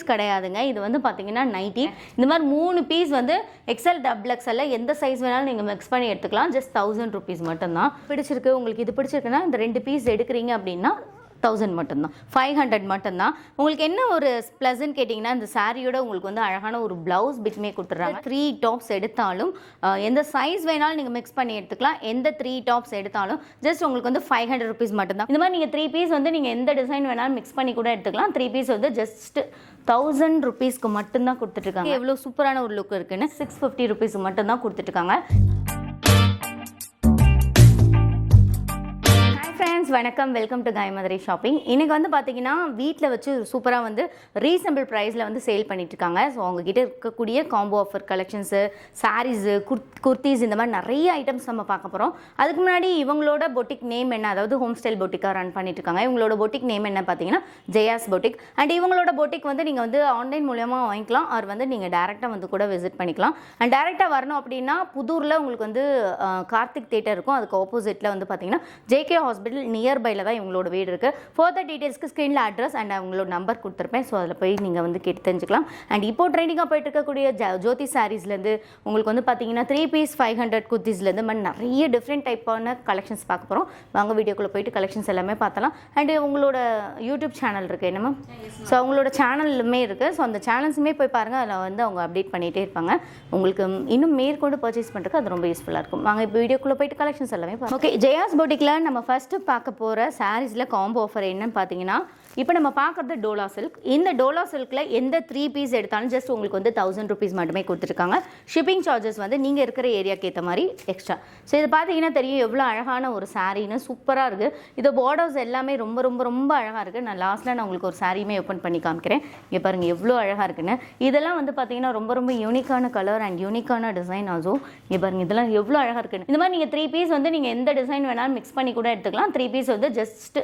Piece கிடையாதுங்க. இது வந்து பார்த்தீங்கன்னா நைட்டி இந்த மாதிரி மூணு பீஸ் வந்து எக்ஸல் டபுள் எக்ஸல்ல எந்த சைஸ் வேணாலும் நீங்கள் மிக்ஸ் பண்ணி எடுத்துக்கலாம். ஜஸ்ட் தௌசண்ட் ருபீஸ் மட்டும்தான். பிடிச்சிருக்கு உங்களுக்கு இது பிடிச்சிருக்குன்னா இந்த ரெண்டு பீஸ் எடுக்கிறீங்க அப்படின்னா தௌசண்ட் மட்டும்தான். ஃபைவ் ஹண்ட்ரட் மட்டும்தான். உங்களுக்கு என்ன ஒரு ப்ளஸ்ன்னு கேட்டிங்கன்னா இந்த சாரியோட உங்களுக்கு வந்து அழகான ஒரு ப்ளவுஸ் பிட்மே கொடுத்துட்றாங்க. த்ரீ டாப்ஸ் எடுத்தாலும் எந்த சைஸ் வேணாலும் நீங்கள் மிக்ஸ் பண்ணி எடுத்துக்கலாம். எந்த த்ரீ டாப்ஸ் எடுத்தாலும் ஜஸ்ட் உங்களுக்கு வந்து ஃபைவ் ஹண்ட்ரட் ருபீஸ் மட்டும்தான். இந்த மாதிரி நீங்கள் த்ரீ பீஸ் வந்து நீங்கள் எந்த டிசைன் வேணாலும் மிக்ஸ் பண்ணி கூட எடுத்துக்கலாம். த்ரீ பீஸ் வந்து ஜஸ்ட் தௌசண்ட் ருபீஸ்க்கு மட்டும்தான் கொடுத்துட்ருக்காங்க எவ்வளோ சூப்பரான ஒரு லுக் இருக்குன்னு. சிக்ஸ் ஃபிஃப்டி ருபீஸ் மட்டும்தான் கொடுத்துட்ருக்காங்க ஃப்ரெண்ட்ஸ் வணக்கம். வெல்கம் டு காயமதுரை ஷாப்பிங். இன்னைக்கு வந்து பார்த்தீங்கன்னா வீட்டில் வச்சு சூப்பராக வந்து ரீசனபிள் ப்ரைஸில் வந்து சேல் பண்ணிட்டுருக்காங்க. ஸோ அவங்ககிட்ட இருக்கக்கூடிய காம்போ ஆஃபர் கலெக்ஷன்ஸு சாரீஸு குர்த் குர்த்திஸ் இந்த மாதிரி நிறைய ஐட்டம்ஸ் நம்ம பார்க்க போகிறோம் அதுக்கு முன்னாடி இவங்களோட பொட்டிக் நேம் என்ன? அதாவது ஹோம் ஸ்டைல் பொட்டிக்காக ரன் பண்ணிட்டு இருக்காங்க இவங்களோட பொட்டிக் நேம் என்ன பார்த்தீங்கன்னா ஜெயாஸ் பொட்டிக் அண்ட் இவங்களோட பொட்டிக் வந்து நீங்கள் வந்து ஆன்லைன் மூலியமாக வாங்கிக்கலாம். ஆர் வந்து நீங்கள் டேரெக்டாக வந்து கூட விசிட் பண்ணிக்கலாம். அண்ட் டேரெக்டாக வரணும் அப்படின்னா புதூரில் உங்களுக்கு வந்து கார்த்திக் தேட்டர் இருக்கும். அதுக்கு ஆப்போசிட்டில் வந்து பார்த்தீங்கன்னா ஜேகே ஹாஸ்பிட்டல் நியர்பையில் தான் இவங்களோட வீடு இருக்குது ஃபர்தர் டீட்டெயில்ஸ்க்கு ஸ்க்ரீனில் அட்ரஸ் அண்ட் அவங்களோட நம்பர் கொடுத்துருப்பேன். ஸோ அதில் போய் நீங்கள் வந்து கேட்டு தெரிஞ்சுக்கலாம். அண்ட் இப்போ ட்ரெண்டிங்காக போயிட்டு இருக்கக்கூடிய ஜோதி சாரீஸ்லேருந்து உங்களுக்கு வந்து பார்த்தீங்கன்னா த்ரீ பீஸ் ஃபைவ் ஹண்ட்ரட் குர்த்திஸ்லேருந்து மாதிரி நிறைய டிஃப்ரெண்ட் டைப்பான கலெக்ஷன்ஸ் பார்க்க போகிறோம் வாங்க வீடியோக்குள்ளே போயிட்டு கலெக்ஷன்ஸ் எல்லாமே பார்த்தலாம். அண்ட் உங்களோட யூடியூப் சேனல் இருக்குது என்ன மேம் ஸோ அவங்களோட சேனலுமே இருக்குது ஸோ அந்த சேனல்ஸுமே போய் பாருங்கள் அதில் வந்து அவங்க அப்டேட் பண்ணிகிட்டே இருப்பாங்க. உங்களுக்கு இன்னும் மேற்கொண்டு பர்ச்சேஸ் பண்ணுறதுக்கு அது ரொம்ப யூஸ்ஃபுல்லாக இருக்கும். வாங்க இப்போ வீடியோக்குள்ளே போயிட்டு கலெக்ஷன்ஸ் எல்லாமே ஓகே ஜெயாஸ் போட்டிக்கில் நம்ம ஃபஸ்ட்டு பார்க்க போகிற சாரீஸில் காம்போ ஆஃபர் என்னன்னு பார்த்தீங்கன்னா இப்போ நம்ம பார்க்குறது டோலா சில்க் இந்த டோலா சில்கில் எந்த த்ரீ பீஸ் எடுத்தாலும் ஜஸ்ட் உங்களுக்கு வந்து தௌசண்ட் ருபீஸ் மட்டுமே கொடுத்துருக்காங்க. ஷிப்பிங் சார்ஜஸ் வந்து நீங்கள் இருக்கிற ஏரியாக்கு ஏற்ற மாதிரி எக்ஸ்ட்ரா ஸோ இது பார்த்தீங்கன்னா தெரியும் எவ்வளோ அழகான ஒரு சாரீன்னு சூப்பராக இருக்குது இது பார்டர்ஸ் எல்லாமே ரொம்ப ரொம்ப ரொம்ப அழகாக இருக்குது நான் லாஸ்ட்டில் நான் உங்களுக்கு ஒரு சாரியுமே ஓப்பன் பண்ணி காமிக்கிறேன். இங்கே பாருங்கள் எவ்வளோ அழகாக இருக்குன்னு. இதெல்லாம் வந்து பார்த்தீங்கன்னா ரொம்ப ரொம்ப யூனிக்கான கலர் அண்ட் யூனிக்கான டிசைன் ஆகும். இங்கே பாருங்கள் இதெல்லாம் எவ்வளோ அழகாக இருக்குன்னு. இந்த மாதிரி நீங்கள் த்ரீ பீஸ் வந்து நீங்கள் எந்த டிசைன் வேணாலும் மிக்ஸ் பண்ணி கூட எடுத்துக்கலாம். த்ரீ பீஸ் வந்து ஜஸ்ட்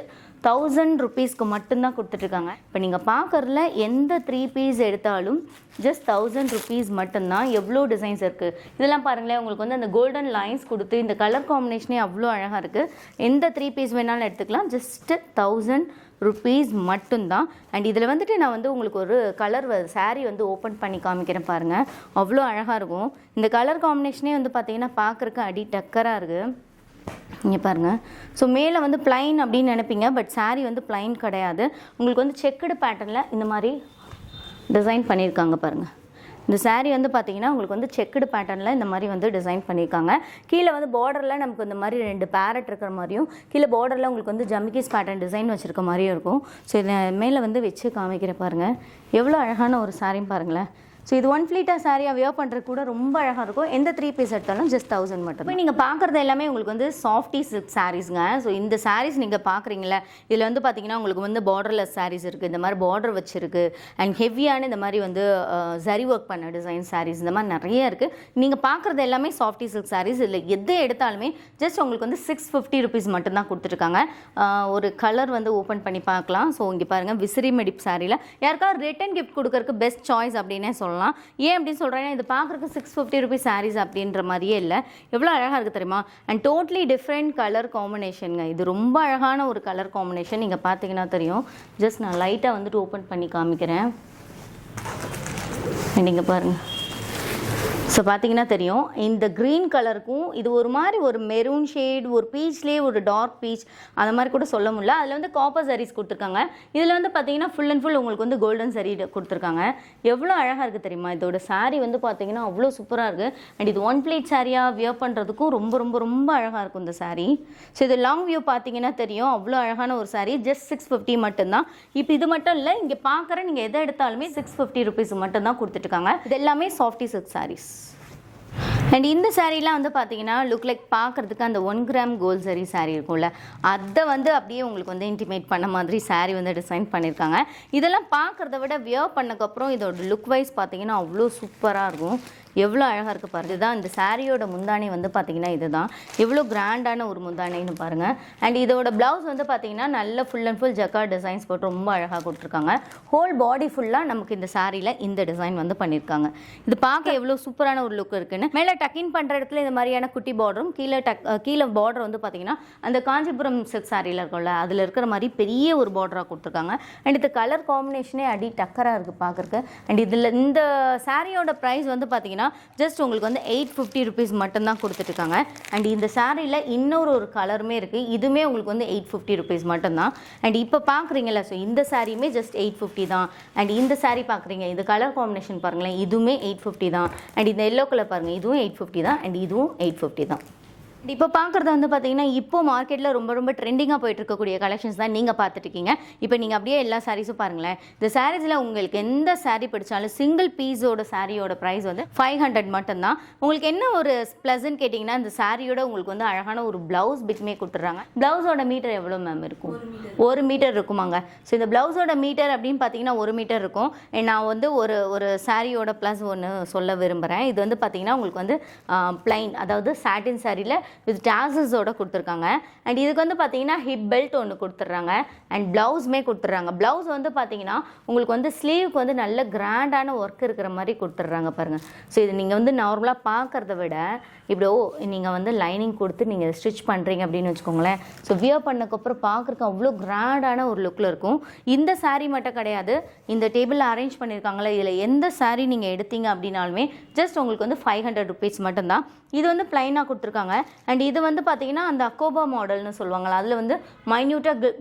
தௌசண்ட் ருபீஸ்க்கு மட்டும்தான் கொடுத்துட்ருக்காங்க. இப்போ நீங்கள் பார்க்குறதுல எந்த த்ரீ பீஸ் எடுத்தாலும் ஜஸ்ட் தௌசண்ட் ருபீஸ் மட்டும்தான் எவ்வளோ டிசைன்ஸ் இருக்குது இதெல்லாம் பாருங்களேன் உங்களுக்கு வந்து அந்த கோல்டன் லைன்ஸ் கொடுத்து இந்த கலர் காம்பினேஷனே அவ்வளோ அழகாக இருக்குது எந்த த்ரீ பீஸ் வேணாலும் எடுத்துக்கலாம் ஜஸ்ட்டு தௌசண்ட் ருபீஸ் மட்டும்தான். அண்ட் இதில் வந்துட்டு நான் வந்து உங்களுக்கு ஒரு கலர் சாரீ வந்து ஓப்பன் பண்ணி காமிக்கிறேன் பாருங்கள் அவ்வளோ அழகாக இருக்கும். இந்த கலர் காம்பினேஷனே வந்து பார்த்தீங்கன்னா பார்க்குறக்கு அடி டக்கராக இருக்குது இங்கே பாருங்கள் ஸோ மேலே வந்து பிளைன் அப்படின்னு நினைப்பீங்க பட் சாரீ வந்து பிளைன் கிடையாது. உங்களுக்கு வந்து செக்குடு பேட்டர்னில் இந்த மாதிரி டிசைன் பண்ணியிருக்காங்க பாருங்கள் இந்த சாரீ வந்து பார்த்தீங்கன்னா உங்களுக்கு வந்து செக்குடு பேட்டர்னில் இந்த மாதிரி வந்து டிசைன் பண்ணியிருக்காங்க. கீழே வந்து பார்டரில் நமக்கு இந்த மாதிரி ரெண்டு பேரட் இருக்கிற மாதிரியும் கீழே பார்டரில் உங்களுக்கு வந்து ஜமிக்கிஸ் பேட்டர்ன் டிசைன் வச்சுருக்க மாதிரியும் இருக்கும். ஸோ இதை மேலே வந்து வச்சு காமிக்கிற பாருங்கள் எவ்வளோ அழகான ஒரு சாரியும் பாருங்களேன். ஸோ இது ஒன் ஃப்ளீட்டாக சாரியாக வியர் பண்ணுறது கூட ரொம்ப அழகாக இருக்கும். எந்த த்ரீ பீஸ் எடுத்தாலும் ஜஸ்ட் தௌசண்ட் மட்டும் இப்போ நீங்கள் பார்க்குறது எல்லாமே உங்களுக்கு வந்து சாஃப்டி சில்க் சாரீஸ்ங்க ஸோ இந்த சாரீஸ் நீங்கள் பார்க்குறீங்களா இதில் வந்து பார்த்தீங்கன்னா உங்களுக்கு வந்து பார்டர்லெஸ் சாரீஸ் இருக்குது இந்த மாதிரி பார்டர் வச்சிருக்கு. அண்ட் ஹெவியான இந்த மாதிரி வந்து ஜரி ஒர்க் பண்ண டிசைன் சாரீஸ் இந்த மாதிரி நிறைய இருக்குது நீங்கள் பார்க்குறது எல்லாமே சாஃப்டி சில்க் சாரீஸ் இல்லை எது எடுத்தாலுமே ஜஸ்ட் உங்களுக்கு வந்து சிக்ஸ் ஃபிஃப்டி ருபீஸ் மட்டும்தான் கொடுத்துருக்காங்க. ஒரு கலர் வந்து ஓப்பன் பண்ணி பார்க்கலாம். ஸோ இங்கே பாருங்கள் விசிறி மெடிப் சாரியில் யாருக்காவது ரிட்டன் கிஃப்ட் கொடுக்கறதுக்கு பெஸ்ட் சாய்ஸ் அப்படின்னே சொல்லலாம். ஏன் அப்படின்னு சொல்கிறேன்னா இது பார்க்குறக்கு சிக்ஸ் ஃபிஃப்டி ருபீஸ் சாரீஸ் அப்படின்ற மாதிரியே இல்லை. எவ்வளோ அழகாக இருக்குது தெரியுமா? அண்ட் டோட்லி டிஃப்ரெண்ட் கலர் காம்பினேஷனுங்க இது ரொம்ப அழகான ஒரு கலர் காம்பினேஷன் நீங்கள் பார்த்தீங்கன்னா தெரியும். ஜஸ்ட் நான் லைட்டாக வந்துட்டு ஓப்பன் பண்ணி காமிக்கிறேன். நீங்கள் பாருங்கள் ஸோ பார்த்தீங்கன்னா தெரியும். இந்த க்ரீன் கலருக்கும் இது ஒரு மாதிரி ஒரு மெரூன் ஷேட் ஒரு பீச்லேயே ஒரு டார்க் பீச் அந்த மாதிரி கூட சொல்ல முடியல. அதில் வந்து காப்பர் sarees கொடுத்துருக்காங்க. இதில் வந்து பார்த்தீங்கன்னா ஃபுல் அண்ட் ஃபுல் உங்களுக்கு வந்து கோல்டன் சாரீ கொடுத்துருக்காங்க. எவ்வளோ அழகாக இருக்குது தெரியுமா? இதோட சாரீ வந்து பார்த்தீங்கன்னா அவ்வளோ சூப்பராக இருக்குது அண்ட் இது ஒன் பிளேட் சாரியாக வியர் பண்ணுறதுக்கும் ரொம்ப ரொம்ப ரொம்ப அழகாக இருக்கும் இந்த சாரீ ஸோ இது லாங் வியூ பார்த்தீங்கன்னா தெரியும். அவ்வளோ அழகான ஒரு சாரீ ஜஸ்ட் சிக்ஸ் ஃபிஃப்டி மட்டும்தான். இப்போ இது மட்டும் இல்லை இங்கே பார்க்குற நீங்கள் எதை எடுத்தாலுமே சிக்ஸ் ஃபிஃப்டி ருபீஸ் மட்டும்தான் கொடுத்துட்ருக்காங்க இது எல்லாமே சாஃப்டி சில்க் சாரீஸ் அண்ட் இந்த சாரீலாம் வந்து பார்த்தீங்கன்னா லுக் லைக் பார்க்குறதுக்கு அந்த ஒன் கிராம் கோல்ட் சரி சாரீ இருக்கும்ல. அதை வந்து அப்படியே உங்களுக்கு வந்து இன்டிமேட் பண்ண மாதிரி சாரீ வந்து டிசைன் பண்ணியிருக்காங்க இதெல்லாம் பார்க்குறத விட வியர் பண்ணக்கப்புறம் இதோட லுக் வைஸ் பார்த்தீங்கன்னா அவ்வளோ சூப்பராக இருக்கும். எவ்வளோ அழகாக இருக்குது பாருங்க. இதுதான் இந்த சாரியோட முந்தானி வந்து பார்த்தீங்கன்னா இதுதான். எவ்வளோ கிராண்டான ஒரு முந்தானின்னு பாருங்கள் அண்ட் இதோட ப்ளவுஸ் வந்து பார்த்தீங்கன்னா நல்ல ஃபுல் அண்ட் ஃபுல் ஜக்கா டிசைன்ஸ் போட்டு ரொம்ப அழகாக கொடுத்துருக்காங்க. ஹோல் பாடி ஃபுல்லாக நமக்கு இந்த சாரியில் இந்த டிசைன் வந்து பண்ணியிருக்காங்க இது பார்க்க எவ்வளோ சூப்பரான ஒரு லுக் இருக்குன்னு. மேலே டக்கின் பண்ணுற இடத்துல இந்த மாதிரியான குட்டி பார்டரும் கீழே டக் கீழே பார்டர் வந்து பார்த்தீங்கன்னா அந்த காஞ்சிபுரம் சில்க் சாரியில் இருக்கும்ல அதில் இருக்கிற மாதிரி பெரிய ஒரு பார்டராக கொடுத்துருக்காங்க. அண்ட் இது கலர் காம்பினேஷனே அடி டக்கராக இருக்குது பார்க்குறக்கு அண்ட் இதில் இந்த சாரியோட ப்ரைஸ் வந்து பார்த்தீங்கன்னா ஜஸ்ட் உங்களுக்கு வந்து எயிட் ஃபிஃப்டி ருபீஸ் மட்டும்தான் கொடுத்துட்ருக்காங்க அண்ட் இந்த சாரியில் இன்னொரு ஒரு கலருமே இருக்குது இதுவுமே உங்களுக்கு வந்து எயிட் ஃபிஃப்டி ருபீஸ் மட்டும்தான். அண்ட் இப்போ பார்க்குறீங்களா ஸோ இந்த சாரியுமே ஜஸ்ட் எயிட் ஃபிஃப்டி தான். அண்ட் இந்த சாரி பார்க்குறீங்க இது கலர் காம்பினேஷன் பாருங்களேன் இதுவுமே எயிட் ஃபிஃப்டி தான். அண்ட் இந்த எல்லோ கலர் பாருங்கள் இதுவும் எயிட் ஃபிஃப்டி தான். அண்ட் இதுவும் எயிட் ஃபிஃப்டி தான். இப்போ பார்க்குறது வந்து பார்த்தீங்கன்னா இப்போ மார்க்கெட்டில் ரொம்ப ரொம்ப ட்ரெண்டிங்காக போயிட்டு இருக்கக்கூடிய கலெக்ஷன்ஸ் தான் நீங்கள் பார்த்துட்டு இருக்கீங்க இப்போ நீங்கள் அப்படியே எல்லா சாரீஸும் பாருங்களேன். இந்த சாரீஸில் உங்களுக்கு எந்த saree பிடிச்சாலும் சிங்கிள் பீஸோட சாரியோட ப்ரைஸ் வந்து ஃபைவ் ஹண்ட்ரட் மட்டும்தான். உங்களுக்கு என்ன ஒரு ப்ளஸ்ன்னு கேட்டிங்கன்னா இந்த சாரியோட உங்களுக்கு வந்து அழகான ஒரு ப்ளவுஸ் பிட்மே கொடுத்துட்றாங்க. ப்ளவுஸோட மீட்டர் எவ்வளோ மேம் இருக்கும்? ஒரு மீட்டர் இருக்குமாங்க. ஸோ இந்த ப்ளவுஸோட மீட்டர் அப்படின்னு பார்த்தீங்கன்னா ஒரு மீட்டர் இருக்கும். நான் வந்து ஒரு ஒரு சாரியோட ப்ளஸ் ஒன்று சொல்ல விரும்புகிறேன் இது வந்து பார்த்தீங்கன்னா உங்களுக்கு வந்து பிளைன் அதாவது சாட்டின் சாரியில் வித் டாசஸோட கொடுத்துருக்காங்க. அண்ட் இதுக்கு வந்து பார்த்தீங்கன்னா ஹிப் பெல்ட் ஒன்று கொடுத்துட்றாங்க அண்ட் ப்ளவுஸுமே கொடுத்துட்றாங்க ப்ளவுஸ் வந்து பார்த்தீங்கன்னா உங்களுக்கு வந்து ஸ்லீவுக்கு வந்து நல்ல கிராண்டான ஒர்க் இருக்கிற மாதிரி கொடுத்துட்றாங்க பாருங்கள் ஸோ இது நீங்கள் வந்து நார்மலாக பார்க்குறத விட இப்படி ஓ நீங்கள் வந்து லைனிங் கொடுத்து நீங்கள் ஸ்டிச் பண்ணுறீங்க அப்படின்னு வச்சுக்கோங்களேன். ஸோ வியர் பண்ணக்கப்புறம் பார்க்குறக்கு அவ்வளோ கிராண்டான ஒரு லுக்கில் இருக்கும். இந்த சாரீ மட்டும் கிடையாது. இந்த டேபிளில் அரேஞ்ச் பண்ணியிருக்காங்களே இதில் எந்த சாரீ நீங்கள் எடுத்தீங்க அப்படின்னாலுமே ஜஸ்ட் உங்களுக்கு வந்து ஃபைவ் ஹண்ட்ரட் ருபீஸ் மட்டும்தான். இது வந்து ப்ளைனாக கொடுத்துருக்காங்க. அண்ட் இது வந்து பார்த்தீங்கன்னா அந்த அக்கோபா மாடல்னு சொல்லுவாங்கள அதில் வந்து மைன்யூட்டாக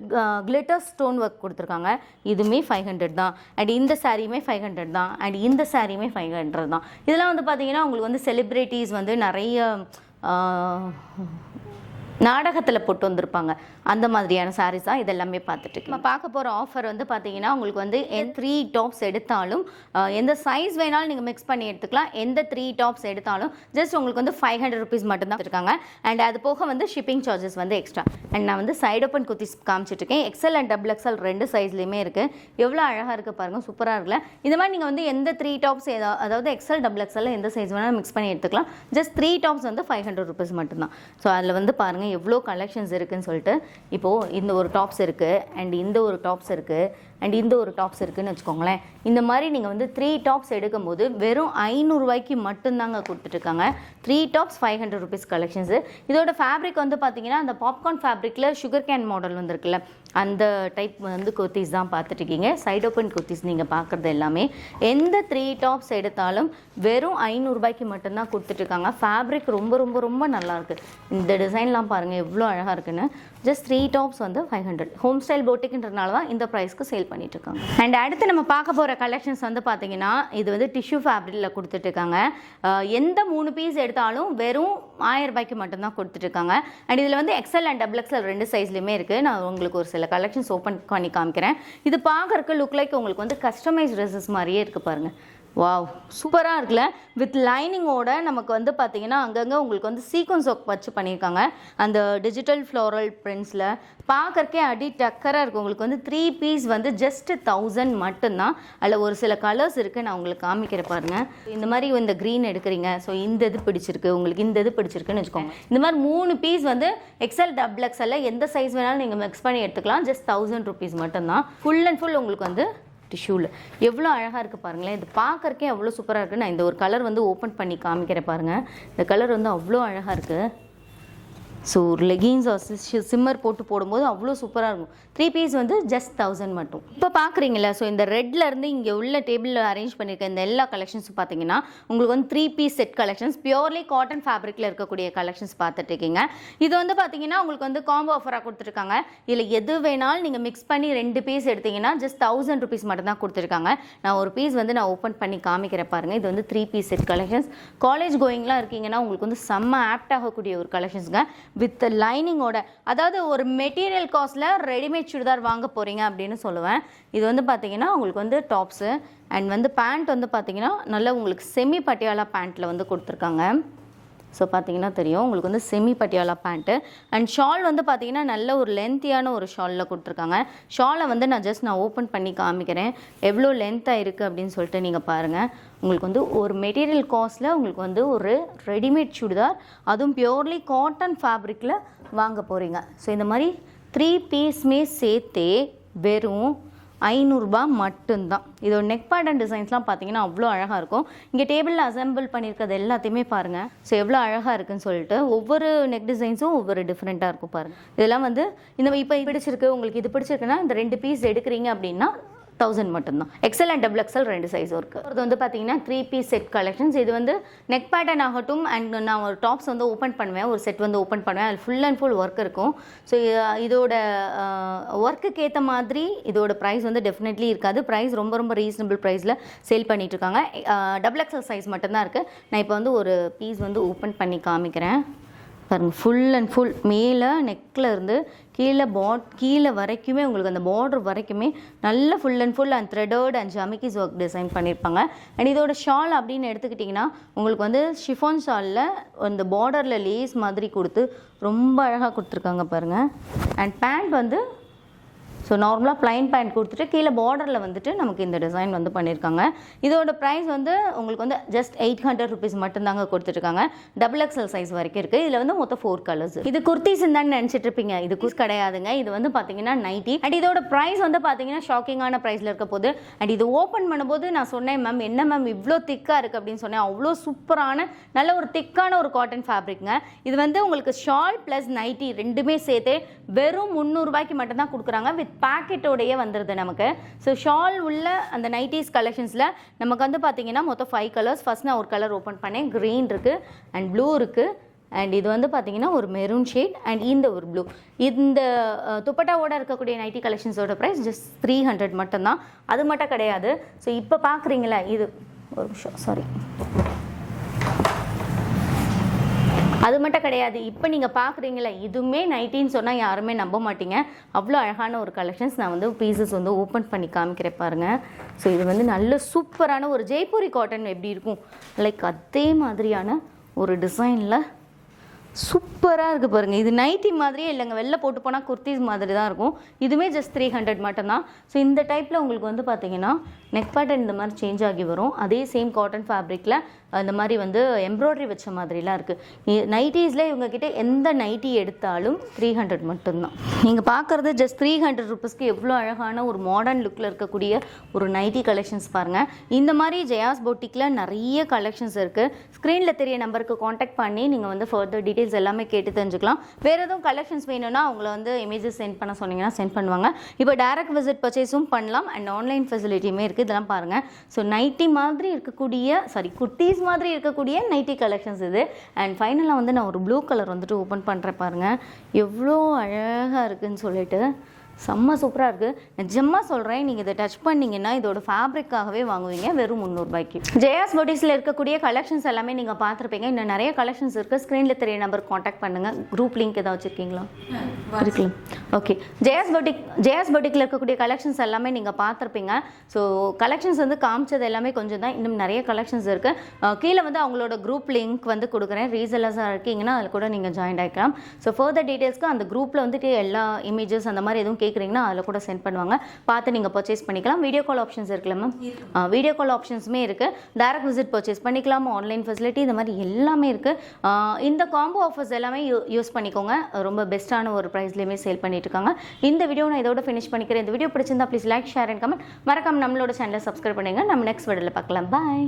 கிளிட்டர் ஸ்டோன் ஒர்க் கொடுத்துருக்காங்க. இதுவுமே ஃபைவ் ஹண்ட்ரட் தான். அண்ட் இந்த சாரியுமே ஃபைவ் ஹண்ட்ரட் தான். அண்ட் இந்த சாரியுமே ஃபைவ் ஹண்ட்ரட் தான். இதெல்லாம் வந்து பார்த்தீங்கன்னா உங்களுக்கு வந்து செலிப்ரிட்டிஸ் வந்து நிறைய நாடகத்தில் போட்டு வந்திருப்பாங்க. அந்த மாதிரியான சாரீஸ் தான் இதெல்லாமே பார்த்துட்டு நம்ம பார்க்க போகிற ஆஃபர் வந்து பார்த்தீங்கன்னா உங்களுக்கு வந்து த்ரீ டாப்ஸ் எடுத்தாலும் எந்த சைஸ் வேணாலும் நீங்கள் மிக்ஸ் பண்ணி எடுத்துக்கலாம். எந்த த்ரீ டாப்ஸ் எடுத்தாலும் ஜஸ்ட் உங்களுக்கு வந்து ஃபைவ் ஹண்ட்ரட் ருபீஸ் மட்டும்தான் இருக்காங்க அண்ட் அது போக வந்து ஷிப்பிங் சார்ஜஸ் வந்து எக்ஸ்ட்ரா அண்ட் நான் வந்து சைட் ஓப்பன் குத்திஸ் காமிச்சிட்ருக்கேன் எக்ஸல் அண்ட் டபுள் எக்ஸல் ரெண்டு சைஸ்லையுமே இருக்குது எவ்வளோ அழகாக இருக்குது பாருங்கள் சூப்பராக இருக்குல்ல. இந்த மாதிரி நீங்கள் வந்து எந்த த்ரீ டாப்ஸ் அதாவது எக்ஸல் டபுள் எக்ஸல் எந்த சைஸ் வேணாலும் மிக்ஸ் பண்ணி எடுத்துக்கலாம். ஜஸ்ட் த்ரீ டாப்ஸ் வந்து ஃபைவ் ஹண்ட்ரட் ருபீஸ் மட்டும்தான். ஸோ அதில் வந்து பாருங்கள் எவ்வளோ கலெக்ஷன்ஸ் இருக்குன்னு சொல்லிட்டு இப்போது இந்த ஒரு டாப்ஸ் இருக்குது அண்ட் இந்த ஒரு டாப்ஸ் இருக்குது அண்ட் இந்த ஒரு டாப்ஸ் இருக்குன்னு வச்சுக்கோங்களேன். இந்த மாதிரி நீங்கள் வந்து த்ரீ டாப்ஸ் எடுக்கும்போது வெறும் ஐநூறுரூவாய்க்கு மட்டும்தாங்க கொடுத்துட்ருக்காங்க. Three tops five hundred rupees collections இதோட ஃபேப்ரிக் வந்து பார்த்தீங்கன்னா அந்த பாப்கார்ன் ஃபேப்ரிக்கில் சுகர் கேன் மாடல் வந்திருக்குல்ல. அந்த டைப் வந்து குர்த்திஸ் தான் பார்த்துட்ருக்கீங்க சைட் ஓப்பன் குர்த்திஸ் நீங்கள் பார்க்குறது எல்லாமே. எந்த த்ரீ டாப்ஸ் எடுத்தாலும் வெறும் ஐநூறுரூபாய்க்கு மட்டும்தான் கொடுத்துட்ருக்காங்க ஃபேப்ரிக் ரொம்ப ரொம்ப ரொம்ப நல்லாயிருக்கு இந்த டிசைன்லாம் பாருங்கள் எவ்வளோ அழகாக இருக்குன்னு. ஜஸ்ட் த்ரீ டாப்ஸ் வந்து ஃபைவ் ஹண்ட்ரட் ஹோம் ஸ்டைல் போட்டிக்குன்றனால தான் இந்த ப்ரைஸ்க்கு சேல் பண்ணிட்டுருக்காங்க. அண்ட் அடுத்து நம்ம பார்க்க போகிற கலெக்ஷன்ஸ் வந்து பார்த்தீங்கன்னா இது வந்து டிஷ்யூ ஃபேப்ரிக்கில் கொடுத்துட்ருக்காங்க எந்த மூணு பீஸ் எடுத்தாலும் வெறும் ஆயிரம் ரூபாய்க்கு மட்டும்தான் கொடுத்துட்ருக்காங்க அண்ட் இதில் வந்து எக்ஸல் அண்ட் டபுள் எக்ஸல் ரெண்டு சைஸ்லையுமே இருக்குது நான் உங்களுக்கு ஒரு சில கலெக்ஷன்ஸ் ஓப்பன் பண்ணி காமிக்கிறேன். இது பார்க்குறக்கு லுக் லைக் உங்களுக்கு வந்து கஸ்டமைஸ் ட்ரெஸ்ஸஸ் மாதிரியே இருக்குது பாருங்கள் வாவ் சூப்பராக இருக்குல்ல? வித் லைனிங்கோட நமக்கு வந்து பார்த்தீங்கன்னா அங்கங்கே உங்களுக்கு வந்து சீக்வன்ஸ் ஒர்க் வச்சு பண்ணியிருக்காங்க. அந்த டிஜிட்டல் ஃப்ளோரல் பிரிண்ட்ஸில் பார்க்கறக்கே அடி டக்கராக இருக்கும் உங்களுக்கு வந்து த்ரீ பீஸ் வந்து ஜஸ்ட் தௌசண்ட் மட்டும்தான். அதில் ஒரு சில கலர்ஸ் இருக்குது நான் உங்களுக்கு காமிக்கிறேன் பாருங்கள் இந்த மாதிரி இந்த க்ரீன் எடுக்கிறீங்க. ஸோ இந்த இது பிடிச்சிருக்கு. உங்களுக்கு இந்த இது பிடிச்சிருக்குன்னு வச்சுக்கோங்க. இந்த மாதிரி மூணு பீஸ் வந்து எக்ஸல் டபுள் எக்ஸல்ல எந்த சைஸ் வேணாலும் நீங்கள் மிக்ஸ் பண்ணி எடுத்துக்கலாம். ஜஸ்ட் தௌசண்ட் ருபீஸ் மட்டும்தான். ஃபுல் அண்ட் ஃபுல் உங்களுக்கு வந்து டிஷ்யூவில் எவ்வளோ அழகாக இருக்குது பாருங்களேன். இது பார்க்கறக்கே அவ்வளோ சூப்பராக இருக்குது நான் இந்த ஒரு கலர் வந்து ஓப்பன் பண்ணி காமிக்கிறேன் பாருங்கள் இந்த கலர் வந்து அவ்வளோ அழகாக இருக்குது ஸோ ஒரு லெகின்ஸ் சிம்மர் போட்டு போடும்போது அவ்வளோ சூப்பராக இருக்கும். த்ரீ பீஸ் வந்து ஜஸ்ட் தௌசண்ட் மட்டும். இப்போ பார்க்குறீங்களா ஸோ இந்த ரெட்லேருந்து இங்கே உள்ள டேபிளில் அரேஞ்ச் பண்ணியிருக்க இந்த எல்லா கலெக்ஷன்ஸும் பார்த்தீங்கன்னா உங்களுக்கு வந்து three piece set collections purely cotton ஃபேப்ரிக்கில் இருக்கக்கூடிய கலெக்ஷன்ஸ் பார்த்துட்டு இருக்கீங்க இது வந்து பார்த்தீங்கன்னா உங்களுக்கு வந்து காம்போ ஆஃபராக கொடுத்துருக்காங்க. இதில் எது வேணாலும் நீங்கள் மிக்ஸ் பண்ணி ரெண்டு பீஸ் எடுத்தீங்கன்னா ஜஸ்ட் தௌசண்ட் ருபீஸ் மட்டும் தான் கொடுத்துருக்காங்க. நான் ஒரு பீஸ் வந்து நான் ஓப்பன் பண்ணி காமிக்கிறேன் பாருங்கள் இது வந்து three piece set collections college கோயிங்லாம் இருக்கீங்கன்னா உங்களுக்கு வந்து செம்ம ஆப்ட் ஆகக்கூடிய ஒரு கலெக்ஷன்ஸுங்க வித் லைனிங்கோட அதாவது ஒரு மெட்டீரியல் காஸ்ட்டில் ரெடிமேட் சுடிதார் வாங்க போகிறீங்க அப்படின்னு சொல்லுவேன். இது வந்து பார்த்தீங்கன்னா உங்களுக்கு வந்து டாப்ஸு அண்ட் வந்து பேண்ட் வந்து பார்த்தீங்கன்னா நல்ல உங்களுக்கு செமி பட்டியாலா பேண்ட்டில் வந்து கொடுத்துருக்காங்க. ஸோ பார்த்தீங்கன்னா தெரியும். உங்களுக்கு வந்து semi Patiala pant and shawl வந்து பார்த்தீங்கன்னா நல்ல ஒரு லென்த்தியான ஒரு ஷாலில் கொடுத்துருக்காங்க. ஷாலை வந்து நான் ஜஸ்ட் நான் ஓப்பன் பண்ணி காமிக்கிறேன். எவ்வளோ லென்த்தாக இருக்குது அப்படின்னு சொல்லிட்டு நீங்கள் பாருங்கள் உங்களுக்கு வந்து ஒரு மெட்டீரியல் காஸ்ட்டில் உங்களுக்கு வந்து ஒரு ரெடிமேட் சுடிதார் அதுவும் பியோர்லி காட்டன் ஃபேப்ரிக்கில் வாங்க போகிறீங்க ஸோ இந்த மாதிரி த்ரீ பீஸ்மே சேர்த்தே வெறும் ஐநூறுரூபா மட்டும்தான். இதோட நெக் பேட்டர்ன் டிசைன்ஸ்லாம் பார்த்தீங்கன்னா அவ்வளோ அழகாக இருக்கும். இங்கே டேபிளில் அசம்பிள் பண்ணியிருக்கிறது எல்லாத்தையுமே பாருங்கள் ஸோ எவ்வளோ அழகாக இருக்குன்னு சொல்லிட்டு ஒவ்வொரு நெக் டிசைன்ஸும் ஒவ்வொரு டிஃப்ரெண்ட்டாக இருக்கும் பாருங்கள் இதெல்லாம் வந்து இந்த இப்போ பிடிச்சிருக்கு உங்களுக்கு இது பிடிச்சிருக்குன்னா இந்த ரெண்டு பீஸ் எடுக்கிறீங்க அப்படின்னா தௌசண்ட் மட்டும்தான். எக்ஸல் அண்ட் டபுள் எக்ஸல் ரெண்டு சைஸும் இருக்குது இது வந்து பார்த்தீங்கன்னா த்ரீ பீஸ் செட் கலெக்ஷன்ஸ் இது வந்து நெக் பேட்டர்ன் ஆகட்டும் அண்ட் நான் ஒரு டாப்ஸ் வந்து ஓப்பன் பண்ணுவேன். ஒரு செட் வந்து ஓப்பன் பண்ணுவேன். அதில் ஃபுல் அண்ட் ஃபுல் ஒர்க் இருக்கும். ஸோ இதோட ஒர்க்குக்கு ஏற்ற மாதிரி இதோட ப்ரைஸ் வந்து டெஃபினெட்லி இருக்காது. ப்ரைஸ் ரொம்ப ரொம்ப ரீசனபிள் ப்ரைஸில் சேல் பண்ணிகிட்ருக்காங்க இருக்காங்க. டபுள் எக்ஸல் சைஸ் மட்டும்தான் இருக்குது நான் இப்போ வந்து ஒரு பீஸ் வந்து ஓப்பன் பண்ணி காமிக்கிறேன். பாருங்கள் ஃபுல் அண்ட் ஃபுல் மேலே நெக்கில் இருந்து கீழே பாட் கீழே வரைக்குமே உங்களுக்கு அந்த பார்டர் வரைக்குமே நல்ல full and full and threaded and ஜமிக்கிஸ் work design பண்ணியிருப்பாங்க அண்ட் இதோட ஷால் அப்படின்னு எடுத்துக்கிட்டிங்கன்னா உங்களுக்கு வந்து ஷிஃபான் ஷாலில் அந்த பார்டரில் லேஸ் மாதிரி கொடுத்து ரொம்ப அழகாக கொடுத்துருக்காங்க பாருங்கள் அண்ட் பேண்ட் வந்து ஸோ நார்மலாக ப்ளைன் பேண்ட் கொடுத்துட்டு கீழே பார்டரில் வந்துட்டு நமக்கு இந்த டிசைன் வந்து பண்ணியிருக்காங்க இதோட ப்ரைஸ் வந்து உங்களுக்கு வந்து ஜஸ்ட் எயிட் ஹண்ட்ரட் ருபீஸ் மட்டும்தாங்க கொடுத்துருக்காங்க டபுள் எக்ஸல் சைஸ் வரைக்கும் இருக்குது இதில் வந்து மொத்தம் ஃபோர் கலர்ஸ் இது குர்த்திஸ் தான் நினச்சிட்டு இருப்பீங்க இது குஸ் கிடையாதுங்க. இது வந்து பார்த்தீங்கன்னா நைட்டி அண்ட் இதோட ப்ரைஸ் வந்து பார்த்தீங்கன்னா ஷாக்கிங்கான ப்ரைஸில் இருக்க போது அண்ட் இது ஓப்பன் பண்ணும்போது நான் சொன்னேன் மேம் என்ன மேம் இவ்வளோ திக்காக இருக்குது அப்படின்னு சொன்னேன். அவ்வளோ சூப்பரான நல்ல ஒரு திக்கான ஒரு காட்டன் ஃபேப்ரிக்ங்க இது வந்து உங்களுக்கு ஷால் ப்ளஸ் நைட்டி ரெண்டுமே சேர்த்து வெறும் முந்நூறுபாய்க்கு மட்டும்தான் கொடுக்குறாங்க. வித் பேக்கெட்டோடையே வந்துடுது நமக்கு. ஸோ ஷால் உள்ள அந்த நைட்டிஸ் கலெக்ஷன்ஸில் நமக்கு வந்து பார்த்தீங்கன்னா மொத்தம் ஃபைவ் கலர்ஸ் ஃபஸ்ட் நான் ஒரு கலர் ஓப்பன் பண்ணேன். க்ரீன் இருக்குது அண்ட் ப்ளூ இருக்குது அண்ட் இது வந்து பார்த்தீங்கன்னா ஒரு மெரூன் ஷேட் அண்ட் இந்த ஒரு ப்ளூ இந்த துப்பட்டாவோட இருக்கக்கூடிய நைட்டி கலெக்ஷன்ஸோட ப்ரைஸ் ஜஸ்ட் த்ரீ ஹண்ட்ரட் மட்டும்தான். அது மட்டும் கிடையாது. ஸோ இப்போ பார்க்குறீங்களா இது ஒரு நிமிஷம். சாரி அது மட்டும் கிடையாது. இப்போ நீங்கள் பார்க்குறீங்களே இதுவுமே நைட்டின்னு சொன்னால் யாருமே நம்ப மாட்டீங்க. அவ்வளோ அழகான ஒரு கலெக்ஷன்ஸ் நான் வந்து பீசஸ் வந்து ஓப்பன் பண்ணி காமிக்கிறேன் பாருங்கள் ஸோ இது வந்து நல்ல சூப்பரான ஒரு ஜெய்ப்பூரி காட்டன் எப்படி இருக்கும்? லைக் அதே மாதிரியான ஒரு டிசைனில் சூப்பராக இருக்குது பாருங்கள் இது நைட்டி மாதிரியே இல்லைங்க. வெளில போட்டு போனால் குர்த்திஸ் மாதிரி தான் இருக்கும். இதுவுமே ஜஸ்ட் த்ரீ ஹண்ட்ரட் மட்டும்தான் ஸோ இந்த டைப்பில் உங்களுக்கு வந்து பார்த்தீங்கன்னா நெக் பேட்டர்ன் இந்த மாதிரி சேஞ்ச் ஆகி வரும். அதே சேம் காட்டன் ஃபேப்ரிக்கில் அந்த மாதிரி வந்து எம்ப்ராய்டரி வச்ச மாதிரிலாம் இருக்குது நைட்டிஸில் இவங்கக்கிட்ட எந்த நைட்டி எடுத்தாலும் த்ரீ ஹண்ட்ரட் மட்டும்தான். நீங்கள் பார்க்குறது ஜஸ்ட் த்ரீ ஹண்ட்ரட் ருபீஸ்க்கு எவ்வளோ அழகான ஒரு மாடர்ன் லுக்கில் இருக்கக்கூடிய ஒரு நைட்டி கலெக்ஷன்ஸ் பாருங்கள் இந்த மாதிரி ஜெயாஸ் பொட்டிக்கில் நிறைய கலெக்ஷன்ஸ் இருக்குது ஸ்க்ரீனில் தெரிய நம்பருக்கு காண்டாக்ட் பண்ணி நீங்கள் வந்து ஃபர்தர் டீட்டெயில்ஸ் எல்லாமே கேட்டு தெரிஞ்சுக்கலாம். வேறு எதுவும் கலெக்ஷன்ஸ் வேணும்னா அவங்கள வந்து இமேஜஸ் சென்ட் பண்ண சொன்னீங்கன்னா சென்ட் பண்ணுவாங்க. இப்போ டேரக்ட் விசிட் பர்ச்சேஸும் பண்ணலாம். அண்ட் ஆன்லைன் ஃபெசிலிட்டியுமே இருக்குது இதெல்லாம் பாருங்கள் ஸோ நைட்டி மாதிரி இருக்கக்கூடிய சாரி குர்த்தீஸ் மாதிரி இருக்கக்கூடிய நைட்டி கலெக்ஷன்ஸ் இது. அண்ட் ஃபைனலாக வந்து நான் ஒரு ப்ளூ கலர் வந்துட்டு ஓப்பன் பண்ணுறேன் பாருங்கள் எவ்வளோ அழகாக இருக்குன்னு சொல்லிட்டு. செம்ம சூப்பராக இருக்குது நிஜமாக சொல்கிறேன் நீங்கள் இதை டச் பண்ணிங்கன்னா இதோட ஃபேப்ரிக்காகவே வாங்குவீங்க வெறும் முந்நூறுபாய்க்கு ஜெயாஸ் பொட்டிஸில் இருக்கக்கூடிய கலெக்ஷன்ஸ் எல்லாமே நீங்கள் பார்த்துருப்பீங்க. இன்னும் நிறைய கலெக்ஷன்ஸ் இருக்குது ஸ்க்ரீனில் தெரிய நம்பர் காண்டாக்ட் பண்ணுங்கள் குரூப் லிங்க் ஏதாவது வச்சுருக்கீங்களா? இருக்கலாம். ஓகே ஜெயாஸ் பொட்டிக் ஜெயாஸ் பொட்டிக்கில் இருக்கக்கூடிய கலெக்ஷன்ஸ் எல்லாமே நீங்கள் பார்த்துருப்பீங்க. ஸோ கலெக்ஷன்ஸ் வந்து காமிச்சது எல்லாமே கொஞ்சம் தான். இன்னும் நிறைய கலெக்ஷன்ஸ் இருக்குது கீழே வந்து அவங்களோட குரூப் லிங்க் வந்து கொடுக்குறேன். ரீசெல்லர்ஸாக இருக்கீங்கன்னா அதில் கூட நீங்கள் ஜாயின் ஆகிக்கலாம் ஸோ ஃபர்தர் டீட்டெயில்ஸ்க்கு அந்த குரூப்பில் வந்துட்டு எல்லா இமேஜஸ் அந்த மாதிரி எதுவும் கேட்குறீங்கன்னா அதில் கூட சென்ட் பண்ணுவாங்க. பார்த்து நீங்கள் பர்ச்சேஸ் பண்ணிக்கலாம். வீடியோ கால் ஆப்ஷன்ஸ் இருக்குல்ல மேம் வீடியோ கால் ஆப்ஷன்ஸுமே இருக்குது டேரக்ட் விசிட் பர்ச்சேஸ் பண்ணிக்கலாம்? ஆன்லைன் ஃபெசிலிட்டி இந்த மாதிரி எல்லாமே இருக்குது இந்த காம்போ ஆஃபர்ஸ் எல்லாமே யூஸ் பண்ணிக்கோங்க. ரொம்ப பெஸ்ட்டான ஒரு ப்ரைஸ்லேயுமே சேல் பண்ணிட்டு இருக்காங்க இந்த வீடியோ நான் இதோட ஃபினிஷ் பண்ணிக்கிறேன். இந்த வீடியோ பிடிச்சிருந்தா please like share and comment மறக்காம நம்மளோட சேனலை சப்ஸ்கிரைப் பண்ணுங்க. நம்ம நெக்ஸ்ட் வீடியோவில் பார்க்கலாம். பாய்